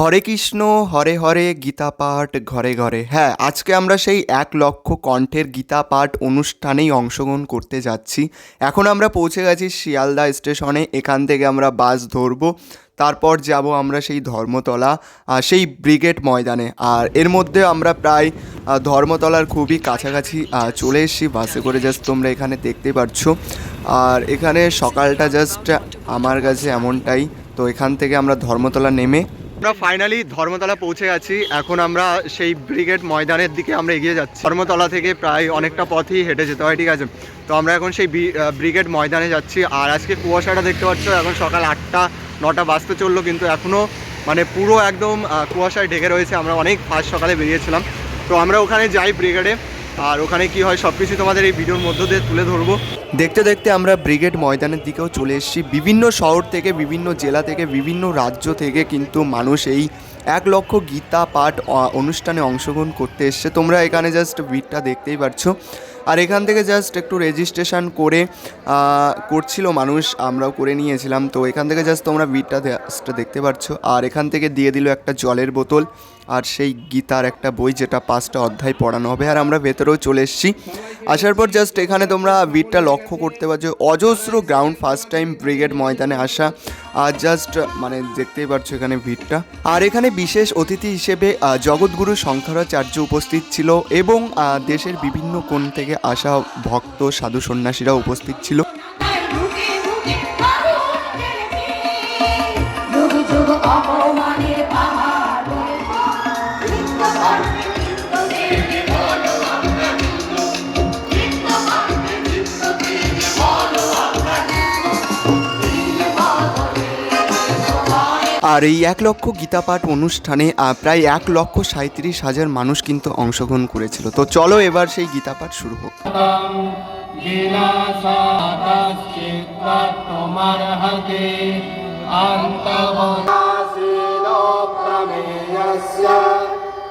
হরে কৃষ্ণ, হরে হরে গীতা পাঠ, ঘরে ঘরে। হ্যাঁ আজকে আমরা সেই এক লক্ষ কণ্ঠের গীতা পাঠ অনুষ্ঠানেই অংশগ্রহণ করতে যাচ্ছি। এখন আমরা পৌঁছে গেছি শিয়ালদা স্টেশনে, এখান থেকে আমরা বাস ধরবো। তারপর যাব আমরা সেই ধর্মতলা সেই ব্রিগেড ময়দানে। আর এর মধ্যে আমরা প্রায় ধর্মতলার খুবই কাছাকাছি চলে এসেছি। বাসে করে জাস্ট তোমরা এখানে দেখতে পাচ্ছ আর এখানে সকালটা জাস্ট আমার কাছে এমনটাই। তো এখান থেকে আমরা ধর্মতলা নেমে আমরা ফাইনালি ধর্মতলা পৌঁছে গেছি। এখন আমরা সেই ব্রিগেড ময়দানের দিকে আমরা এগিয়ে যাচ্ছি। ধর্মতলা থেকে প্রায় অনেকটা পথই হেঁটে যেতে হয়, ঠিক আছে? তো আমরা এখন সেই ব্রিগেড ময়দানে যাচ্ছি। আর আজকে কুয়াশাটা দেখতে পাচ্ছ, এখন সকাল আটটা, নটা বাজতে চলল, কিন্তু এখনও মানে পুরো একদম কুয়াশায় ঢেকে রয়েছে। আমরা অনেক ফার্স্ট সকালে বেরিয়েছিলাম। তো আমরা ওখানে যাই ব্রিগেডে আর ওখানে কি হয় সব কিছু তোমাদের এই ভিডিওর মধ্য দিয়ে তুলে ধরবো। দেখতে দেখতে আমরা ব্রিগেড ময়দানের দিকেও চলে এসেছি। বিভিন্ন শহর থেকে, বিভিন্ন জেলা থেকে, বিভিন্ন রাজ্য থেকে কিন্তু মানুষ এই এক লক্ষ গীতা পাঠ অনুষ্ঠানে অংশগ্রহণ করতে এসছে। তোমরা এখানে জাস্ট ভিড়টা দেখতেই পারছ। আর এখান থেকে জাস্ট একটু রেজিস্ট্রেশন করে করছিল মানুষ, আমরাও করে নিয়েছিলাম। তো এখান থেকে জাস্ট তোমরা ভিড়টা জাস্ট দেখতে পাচ্ছ আর এখান থেকে দিয়ে দিল একটা জলের বোতল। আর সেই গীতার একটা বই যেটা পাঁচটা অধ্যায় পড়ানো হবে, আর আমরা ভেতরেও চলে এসেছি। আসার পর জাস্ট এখানে তোমরা ভিড়টা লক্ষ্য করতে পারছ, অজস্র গ্রাউন্ড ফার্স্ট টাইম ব্রিগেড ময়দানে আসা, আর জাস্ট মানে দেখতেই পারছ এখানে ভিড়টা আর এখানে বিশেষ অতিথি হিসেবে জগৎগুরু শঙ্করাচার্য উপস্থিত ছিল এবং দেশের বিভিন্ন কোণ থেকে আসা ভক্ত, সাধু সন্ন্যাসীরা উপস্থিত ছিল। আর এই এক লক্ষ গীতাপাঠ অনুষ্ঠানে প্রায় এক লক্ষ সাঁত্রিশ হাজার মানুষ কিন্তু অংশগ্রহণ করেছিল। তো চলো এবার সেই গীতাপাঠ শুরু হোক।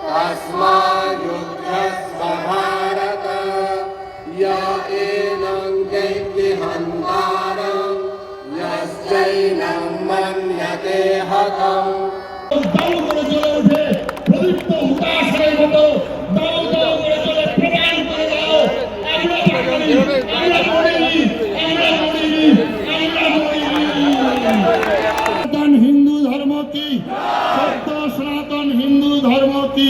তস্মাযুদ্ধস্ব ভারত ইয়া সনাতন হিন্দু ধর্ম কি?